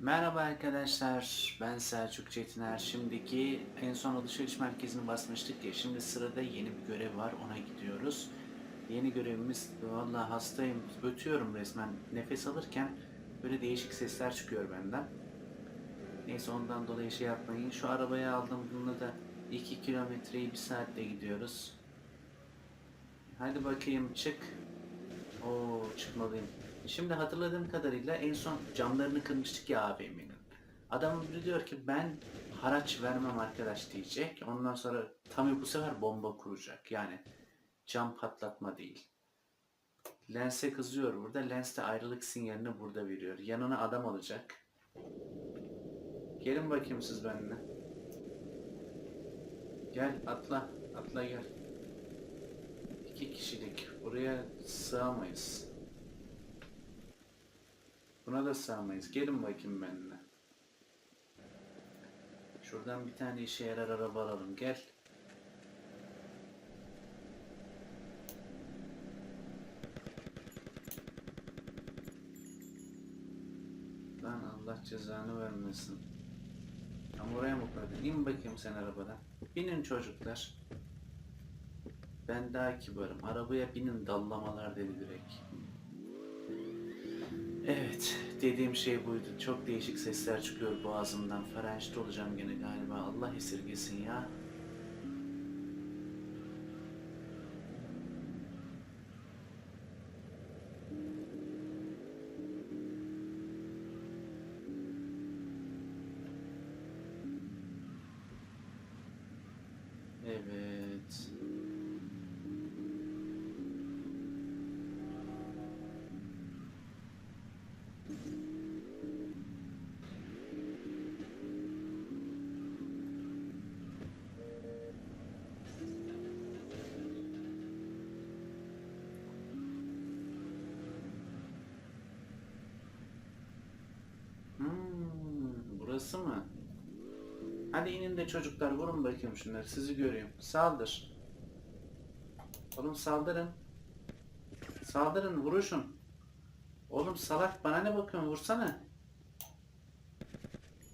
Merhaba arkadaşlar, ben Selçuk Çetiner. Şimdiki en son alışveriş merkezini basmıştık ya, şimdi sırada yeni bir görev var, ona gidiyoruz. Yeni görevimiz, vallahi hastayım, ötüyorum resmen. Nefes alırken böyle değişik sesler çıkıyor benden. Neyse ondan dolayı şey yapmayın. Şu arabayı aldım, bununla da 2 kilometreyi bir saatte gidiyoruz. Hadi bakayım çık. Oo çıkmalıyım. Şimdi hatırladığım kadarıyla en son camlarını kırmıştık ya AVM'nin. Adamın biri diyor ki ben haraç vermem arkadaş diyecek. Ondan sonra Tami bu sefer bomba kuracak. Yani cam patlatma değil. Lens'e kızıyor burada. Lens de ayrılık sinyalini burada veriyor. Yanına adam alacak. Gelin bakayım siz benimle. Gel atla. Atla gel. İki kişilik. Buraya sığamayız. Buna da sığamayız. Gelin bakayım benimle. Şuradan bir tane işe yarar araba alalım. Gel. Lan Allah cezanı vermesin. Tam oraya mı koydun? İn bakayım sen arabadan. Binin çocuklar. Ben daha kibarım. Arabaya binin dallamalar dedi direkt. Dediğim şey buydu. Çok değişik sesler çıkıyor boğazımdan. Frenç'te olacağım gene galiba. Allah esirgesin ya. Evet. Burası mı? Hadi inin de çocuklar vurun bakayım şunları sizi görüyorum. Saldır. Oğlum saldırın. Saldırın vuruşun. Oğlum salak bana ne bakıyorsun vursana.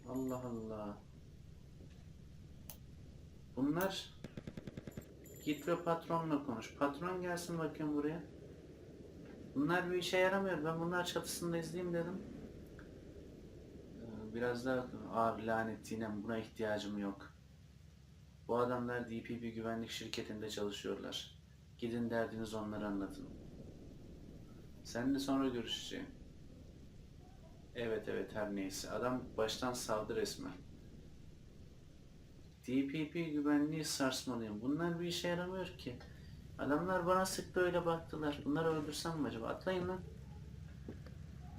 Allah Allah. Bunlar git ve patronla konuş. Patron gelsin bakayım buraya. Bunlar bir işe yaramıyor. Ben bunlar çatısında izleyeyim dedim. Biraz daha abi lanet yine buna ihtiyacım yok. Bu adamlar DPP güvenlik şirketinde çalışıyorlar. Gidin derdinizi onlara anlatın. Seninle sonra görüşeceğim. Evet evet her neyse. Adam baştan savdı resmen. DPP güvenliği sarsmalıyım. Bunlar bir işe yaramıyor ki. Adamlar bana sıktı öyle baktılar. Bunları öldürsem mi acaba? Atlayın lan.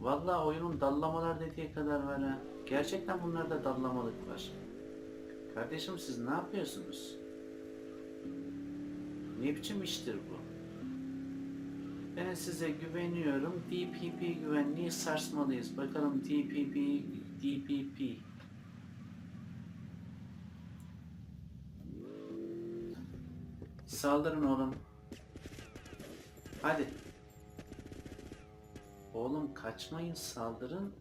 Vallahi oyunun dallamalar dediği kadar var ha. Gerçekten bunlarda dallamalık var. Kardeşim siz ne yapıyorsunuz? Ne biçim iştir bu? Ben size güveniyorum. DPP güvenliği sarsmalıyız. Bakalım DPP, DPP. Saldırın oğlum. Hadi. Oğlum kaçmayın saldırın.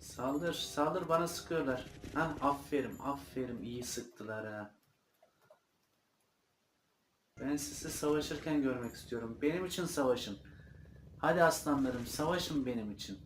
Saldır saldır bana sıkıyorlar. Ha aferin aferin iyi sıktılar ha. Ben sizi savaşırken görmek istiyorum. Benim için savaşın. Hadi aslanlarım savaşın benim için.